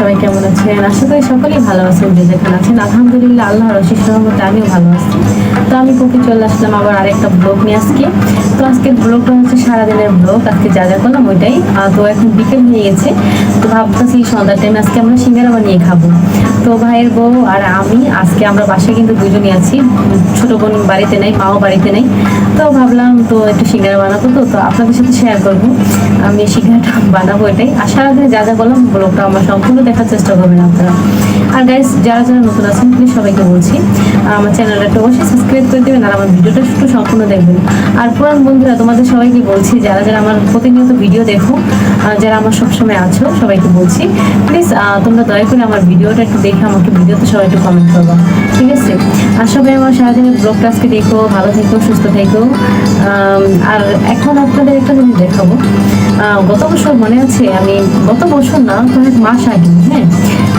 সবাই কেমন আছেন? আশা করি সকলেই ভালো আছেন, যে যেখানে আছেন। আলহামদুলিল্লাহ, আল্লাহর অশেষ রহমতে আমিও ভালো আছি। তো আমি পক্ষে চলে আসলাম আবার আরেকটা ব্লগ নিয়ে আজকে। তো আজকের ব্লগটা হচ্ছে সারাদিনের ব্লগ আজকে যা যা করলাম ওইটাই। তো এখন বিকেল হয়ে গেছে, তো ভাবতেছি সন্ধ্যার টাইমে আজকে আমরা সিঙ্গারা বানিয়ে খাব। তো ভাইয়ের বউ আর আমি আজকে আমরা বাসায় কিন্তু দুজনই আছি, ছোট বোন বাড়িতে নেই, মাও বাড়িতে নেই। তো ভাবলাম তো একটু সিঙ্গারা বানাবো তো তো আপনাদের সাথে শেয়ার করব। আমি সিঙ্গারাটা বানাবো এটাই। আর সারাদিনে যা যা বললাম ব্লগটা আমার সম্পূর্ণ দেখার চেষ্টা করবেন আপনারা। আর গাইস যারা যারা নতুন আছেন প্লিজ সবাইকে বলছি, আমার চ্যানেলটা একটু অবশ্যই সাবস্ক্রাইব করে দেবেন আর আমার ভিডিওটা একটু সম্পূর্ণ দেখবেন। আর পুরান বন্ধুরা, তোমাদের সবাইকে বলছি, যারা যারা আমার প্রতিনিয়ত ভিডিও দেখো যারা আমার সবসময় আছো, সবাইকে বলছি প্লিজ তোমরা দয়া করে আমার ভিডিওটা একটু দেখে আমাকে ভিডিওতে সবাই একটু কমেন্ট করব, ঠিক আছে? আর সবাই আমার সারাদিনের ব্লগটা আজকে দেখো, ভালো থেকো, সুস্থ থেকো। আর এখন আপনাদের একটা জিনিস দেখাবো। গত বছর মনে আছে, আমি, গত বছর না, কয়েক মাস আগে হ্যাঁ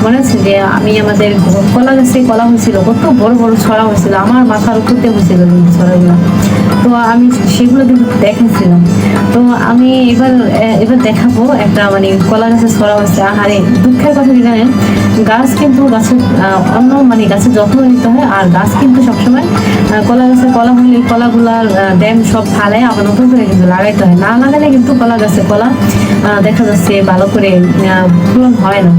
মনে আছে যে আমি আমাদের কলা গাছে কলা হয়েছিল, কত বড় বড় ছড়া হয়েছিল, আমার মাথার উপর বসে গেল ছড়াগুলো তো আমি সেগুলো কিন্তু দেখেছিলাম। তো আমি এবার এবার দেখাবো একটা মানে কলা গাছের ছড়া হয়েছে আহারে দুঃখের কথা কি জানেন? গাছ কিন্তু গাছের অন্য মানে গাছের যত্ন নিতে হয়। আর গাছ কিন্তু সবসময় কলা গাছের কলা হলে কলাগুলার ড্যাম সব ফালায় আবার নতুন করে কিন্তু লাগাইতে হয়। না লাগালে কিন্তু কলা গাছে কলা দেখা যাচ্ছে ভালো করে পূরণ হয় না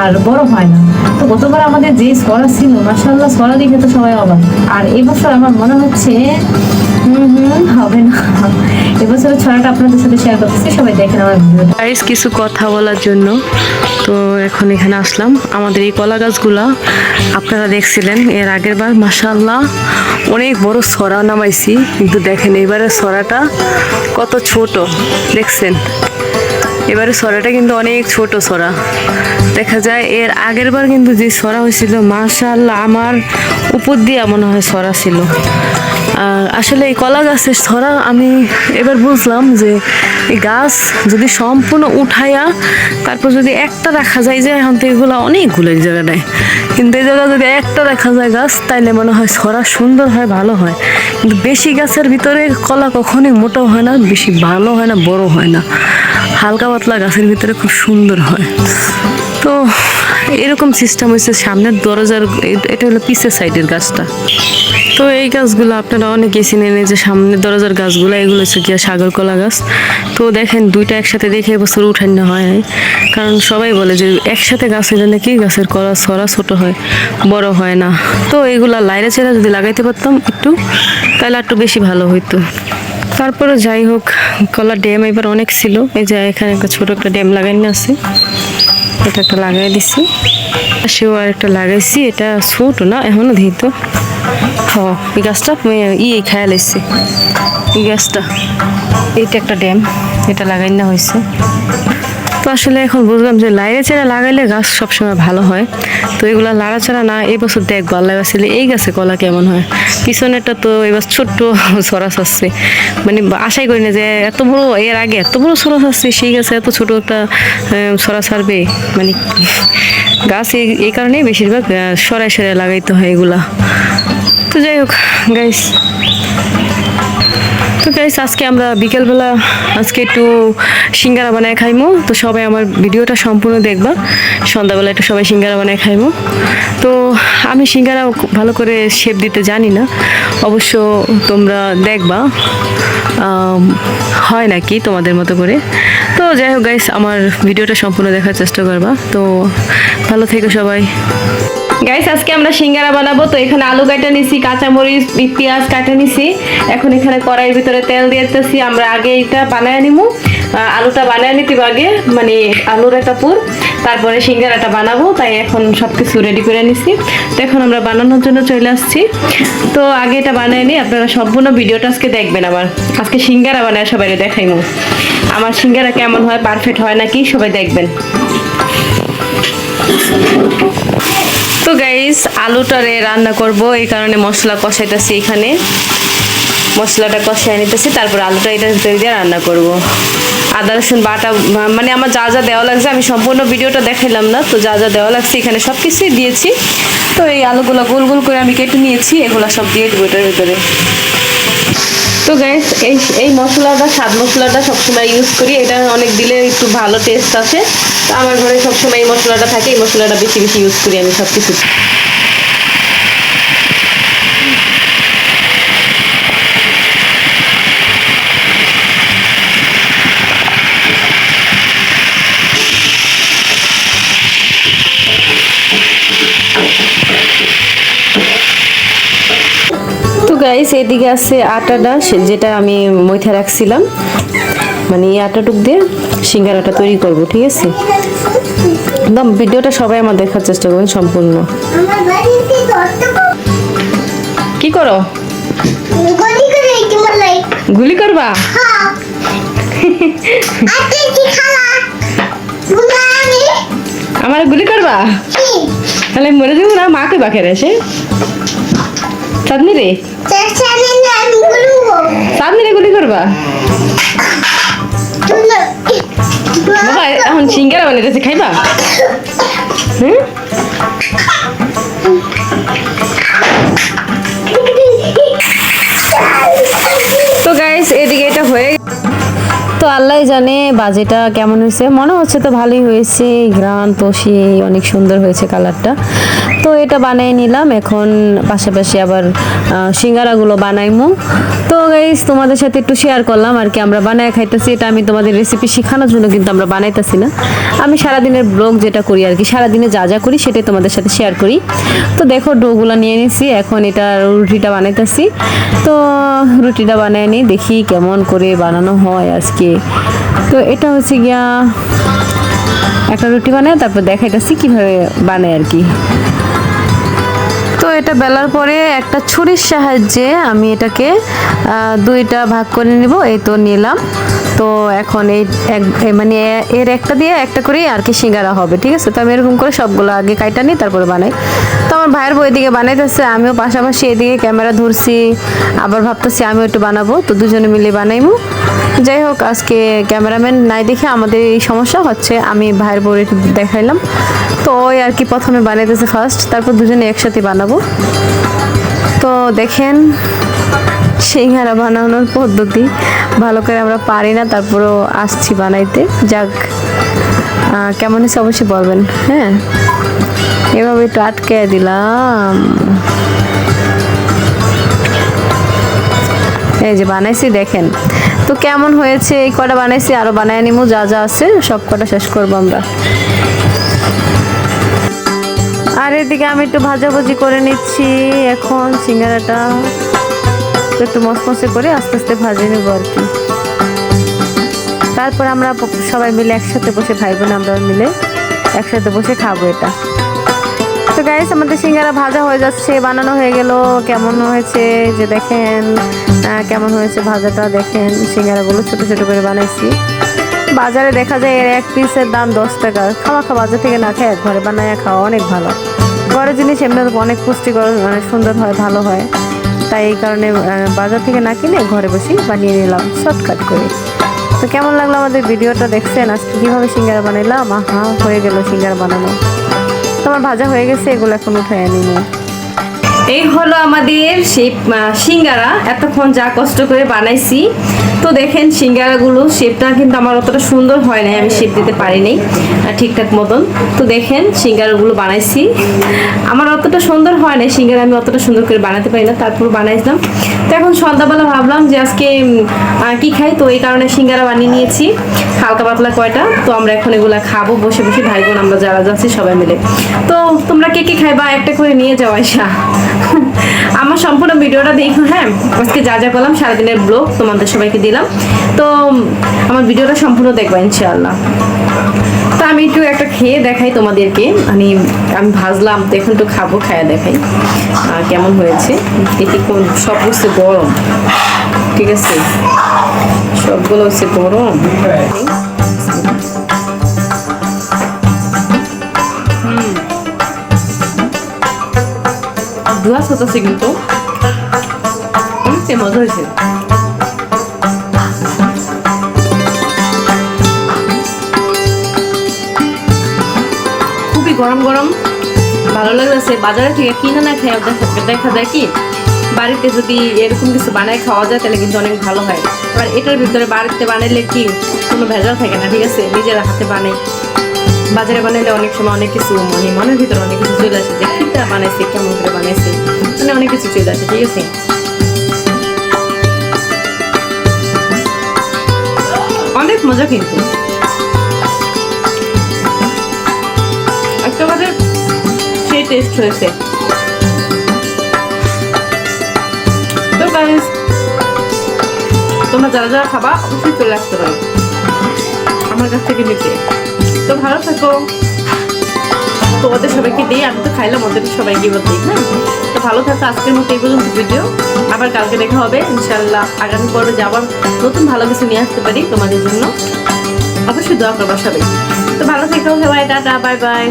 আর বড় হয় না। তো গতবার আমাদের যে সরা ছিল মাসাল্লাহ সরা দেখে তো সবাই অবাক। আর এবছর আমার মনে হচ্ছে হবে না। কিছু কথা বলার জন্য। তো এখন এখানে আসলাম। আমাদের এই কলা গাছগুলা আপনারা দেখছিলেন, এর আগের বার মাসাল্লাহ অনেক বড় সরা নামাইছি। কিন্তু দেখেন এবারে সরাটা কত ছোট, দেখছেন? এবারে সরাটা কিন্তু অনেক ছোট সরা দেখা যায়, এর আগের বার কিন্তু যে সরা হয়েছিল মাশাল্লাহ আমার উপর দিয়ে মনে হয় সরা ছিল। আসলে এই কলা গাছের ছড়া আমি এবার বুঝলাম যে এই গাছ যদি সম্পূর্ণ উঠাইয়া তারপর যদি একটা রাখা যায় যে এখন তো এগুলো অনেকগুলো এই জায়গাটায় কিন্তু এই জায়গায় যদি একটা রাখা যায় গাছ, তাইলে মনে হয় ছড়া সুন্দর হয়, ভালো হয়। কিন্তু বেশি গাছের ভিতরে কলা কখনোই মোটাও হয় না, বেশি ভালো হয় না, বড় হয় না। হালকা পাতলা গাছের ভিতরে খুব সুন্দর হয়। তো এরকম সিস্টেম হয়েছে সামনের দরজার এটা হলো পিসের সাইডের গাছটা। তো এই গাছগুলো আপনারা অনেকে চিনেন, এই যে সামনের দরজার গাছগুলো, এগুলো হচ্ছে গিয়া সাগর কলা গাছ। তো দেখেন, দুইটা একসাথে দেখে এবছর উঠানো হয় নাই। কারণ সবাই বলে যে একসাথে গাছ হইলে নাকি গাছের কলা ছড়া ছোট হয়, বড় হয় না। তো এগুলা লাইরে চেরা যদি লাগাইতে পারতাম একটু, তাহলে একটু বেশি ভালো হইতো। তারপরে যাই হোক, কলা ড্যাম এবার অনেক ছিল। এই যে এখানে একটা ছোট একটা ড্যাম লাগাইনি আছে। এটা একটা লাগাই দিছি। সেও আর একটা লাগাইছি, এটা ছোট না, এখনও দিই তো এই গাছটা ই খাই এসছে এই গাছটা, এইটা একটা ড্যাম, এটা লাগাই না হয়েছে তো আসলে এখন বুঝলাম যে লাইড়ে চেরা লাগাইলে গাছ সবসময় ভালো হয়। তো এগুলা লাড়াচাড়া না, এই বছর দেখব, আল্লাহ বাসিলে এই গাছে কলা কেমন হয়। পিছনেরটা তো এবার ছোট্ট সরাস আসছে মানে আশাই করি না যে এত বড়, এর আগে এত বড় সরাস আসছে সেই গাছে এত ছোট একটা সরা ছাড়বে। মানে গাছ এই কারণেই বেশিরভাগ সরাই সরাই লাগাইতে হয় এগুলা। তো যাই হোক গাইস তো গাইস আজকে আমরা বিকেলবেলা আজকে একটু সিঙ্গারা বানায় খাইমো। তো সবাই আমার ভিডিওটা সম্পূর্ণ দেখবা। সন্ধ্যাবেলা একটু সবাই সিঙ্গারা বানায় খাইমো। তো আমি সিঙ্গারা ভালো করে শেপ দিতে জানি না। অবশ্য তোমরা দেখবা। হয় নাকি তোমাদের মতো করে। তো যাই হোক গাইস আমার ভিডিওটা সম্পূর্ণ দেখার চেষ্টা করবা। তো ভালো থেকো সবাই। গাইস আজকে আমরা সিঙ্গারা বানাবো তো এখানে আলু কাটা নিছি কাঁচামরিচ পেঁয়াজ কাটা নিছি। এখন এখানে কড়াইয়ের ভিতরে তেল দিয়ে দিতেছি আমরা আগে এটা বানায় আহ, আলুটা বানায় নিতে আগে মানে আলুর একটা পুর তারপরে সিঙ্গারাটা বানাবো তাই এখন সব কিছু রেডি করে নিছি। তো এখন আমরা বানানোর জন্য চলে আসছি। তো আগে এটা বানায় নিই আপনারা সম্পূর্ণ ভিডিওটা আজকে দেখবেন আবার। আজকে সিঙ্গারা বানায় সবাই দেখাইমু আমার সিঙ্গারা কেমন হয় পারফেক্ট হয় নাকি সবাই দেখবেন। তো গাইস আলুটারে রান্না করব, এই কারণে মশলা কষাইতেছি এখানে। মশলাটা কষাই নিতেছি, তারপর আলুটা এটার ভিতরে দিয়ে রান্না করব। আদা, রসুন, বাটা মানে আমার যা যা দেওয়া লাগছে, আমি সম্পূর্ণ ভিডিওটা দেখাইলাম না, তো যা যা দেওয়া লাগছে এখানে সব কিছুই দিয়েছি। তো এই আলুগুলো গোল গোল করে আমি কেটে নিয়েছি, এগুলো সব দিয়ে দেবো এটার ভিতরে। তো গ্যাস এই এই মশলাটা, স্বাদ মশলাটা সবসময় ইউজ করি। এটা অনেক দিলে একটু ভালো টেস্ট আসে। তো আমার ঘরে সবসময় এই মশলাটা থাকে, এই মশলাটা বেশি বেশি ইউজ করি আমি সব কিছু গাইস এদিকে আছে আটাটা যেটা আমি মইথা রাখছিলাম। মানে এই আটাটুক দিয়ে সিঙ্গারাটা তৈরি করব ঠিক আছে? একদম ভিডিওটা সবাই আমার দেখার চেষ্টা করবেন সম্পূর্ণ। কি করো? গলি করবা? আমার গুলি করবা? তাহলে মরে যাব না মাকে বাকে রেসে চাঁদনি রে। চেষ্টানে না আমি বলব চাঁদনি রে গুলি করবা? বাবা এখন সিঙ্গারা বানাইতেছে খাইবা? হুম? জানে বাজেটা কেমন হয়েছে? মনে হচ্ছে তো ভালোই হয়েছে। গ্রান তো অনেক সুন্দর হয়েছে কালারটা। তো এটা বানিয়ে নিলাম। এখন পাশাপাশি আবার সিঙ্গারাগুলো বানাইমু। তো গাইস তোমাদের সাথে একটু শেয়ার করলাম আর কি। আমরা বানায় খাইতেছি। এটা আমি তোমাদের রেসিপি শেখানোর জন্য কিন্তু আমরা বানাইতেছি না। আমি সারাদিনের ব্লগ যেটা করি আর কি, সারাদিনে যা যা করি সেটাই তোমাদের সাথে শেয়ার করি। তো দেখো, ডোগুলো নিয়ে নিছি। এখন এটা রুটিটা বানাইতেছি। তো রুটিটা বানায় নিই। দেখি কেমন করে বানানো হয় আজকে। তো এটা হচ্ছে গিয়া একটা রুটি বানায়, তারপর দেখাইতেছি কীভাবে বানায় আর কি। তো এটা বেলার পরে একটা ছুরির সাহায্যে আমি এটাকে দুইটা ভাগ করে নিব, এই তো নিলাম। তো এখন এই এক মানে এর একটা দিয়ে একটা করেই আর কি সিঙ্গারা হবে, ঠিক আছে? তো আমি এরকম করে সবগুলো আগে কাইটা নিই, তারপরে বানাই। তো আমার ভাইয়ের বই এদিকে বানাইতেছে, আমিও পাশাপাশি এদিকে ক্যামেরা ধরছি, আবার ভাবতেছি আমিও একটু বানাবো, তো দুজনে মিলে বানাইমু। যাই হোক, আজকে ক্যামেরাম্যান নাই দেখে আমাদের এই সমস্যা হচ্ছে, আমি ভাইয়ের বই একটু দেখাইলাম। তো ওই আর কি প্রথমে বানাইতেছে ফার্স্ট তারপর দুজনে একসাথে বানাবো। তো দেখেন সিঙ্গারা বানানোর পদ্ধতি। ভালো করে আমরা পারি না, তারপরেও আসছি বানাইতে। যাক কেমন হয়েছে অবশ্যই বলবেন হ্যাঁ? এভাবে একটু আটকে দিলাম। এই যে বানাইছি, দেখেন। তো কেমন হয়েছে? এই কটা বানাইছি, আরও বানায় নিমু, যা যা আছে, সব কটা শেষ করব আমরা। আর এদিকে আমি একটু ভাজাভুজি করে নিচ্ছি, এখন সিঙ্গারাটা একটু মসমসে করে আস্তে আস্তে ভাজে নেব আর কি। তারপর আমরা সবাই মিলে একসাথে বসে, ভাই বোন আমরা মিলে একসাথে বসে খাব এটা। তো গাইস আমাদের সিঙ্গারা ভাজা হয়ে যাচ্ছে, বানানো হয়ে গেল। কেমন হয়েছে? যে দেখেন কেমন হয়েছে ভাজাটা দেখেন, সিঙ্গারাগুলো ছোট ছোট করে বানাইছি। বাজারে দেখা যায় এর এক পিসের দাম দশ টাকা। খাওয়া খাওয়া, বাজার থেকে না খেয়ে ঘরে বানায় খাওয়া অনেক ভালো। ঘরের জিনিস এমনি অনেক পুষ্টিকর মানে সুন্দর হয়, ভালো হয়। তাই এই কারণে বাজার থেকে না কিনে ঘরে বসেই বানিয়ে নিলাম শর্টকাট করে। তো কেমন লাগল আমাদের ভিডিওটা দেখছেন? আজকে কীভাবে সিঙ্গারা বানাইলাম? আহা, হয়ে গেল সিঙ্গারা বানানো। তোমার ভাজা হয়ে গেছে, এগুলো এখন উঠে আনিনি এই হলো আমাদের সেই সিঙ্গারা। এতক্ষণ যা কষ্ট করে বানাইছি তো দেখেন সিঙ্গারাগুলো শেপটা কিন্তু আমার অতটা সুন্দর হয় নাই, আমি শেপ দিতে পারি নাই ঠিকঠাক মতন। তো দেখেন সিঙ্গারাগুলো বানাইছি। আমার অতটা সুন্দর হয় নাই, সিঙ্গারা আমি অতটা সুন্দর করে বানাতে পারি না, তারপর বানাইছিলাম। তো এখন সন্ধ্যাবেলা ভাবলাম যে আজকে কি খাই? তো এই কারণে সিঙ্গারা বানিয়ে নিয়েছি, হালকা পাতলা কয়টা। তো আমরা এখন এগুলা খাব, বসে বসে ভাই বোন আমরা যারা যাচ্ছি সবাই মিলে। তো তোমরা কে কে খাইবা? একটা করে নিয়ে যাও আয়সা আমার সম্পূর্ণ ভিডিওটা দেখো হ্যাঁ? আজকে যা যা করলাম সারাদিনের ব্লগ তোমাদের সবাইকে দিলাম। তো আমার ভিডিওটা সম্পূর্ণ দেখবা ইনশাআল্লাহ। তো আমি একটু একটা খেয়ে দেখাই তোমাদেরকে। মানে আমি ভাজলাম, তো এখন একটু খাব, খায়া দেখাই কেমন হয়েছে। দেখি কোন, সব হচ্ছে গরম, ঠিক আছে? সবগুলো হচ্ছে গরম। ধোয়া হতেছে কিন্তু। অনেকটাই মজা হয়েছে। খুবই গরম গরম। ভালো লাগতেছে। বাজারে থেকে কিনে না খেয়ে দেখা যায় কি, বাড়িতে যদি এরকম কিছু বানায় খাওয়া যায়, তাহলে কিন্তু অনেক ভালো হয়। আর এটার ভিতরে বাড়িতে বানাইলে কি, কোনো ভেজাল থাকে না, ঠিক আছে? নিজের হাতে বানাই। বাজারে বানাইলে অনেক সময় অনেক কিছু মানে মনের ভিতরে অনেক কিছু চলে আসে যে কিটা বানাইছে, কেমন করে বানাইছে? মানে অনেক কিছু চলে আসে, ঠিক আছে? অনেক মজা কিন্তু। টেস্ট হয়েছে। তো গাইস তোমরা যারা যারা খাবা, অবশ্যই চলে আসতে পারো। আমার কাছ থেকে নিতে। তো ভালো থাকো। তো ওদের সবাইকে দিই। আমি তো খাইলাম ওদের সবাইকে দিই হ্যাঁ? তো ভালো থাকো, আজকের মতো এই পর্যন্ত ভিডিও আবার কালকে দেখা হবে। ইনশাল্লাহ আগামী পর্বে যাবার নতুন ভালো কিছু নিয়ে আসতে পারি তোমাদের জন্য। অবশ্যই দোয়া করবা সবাই। তো ভালো থেকো সবাই, টাটা বাই বাই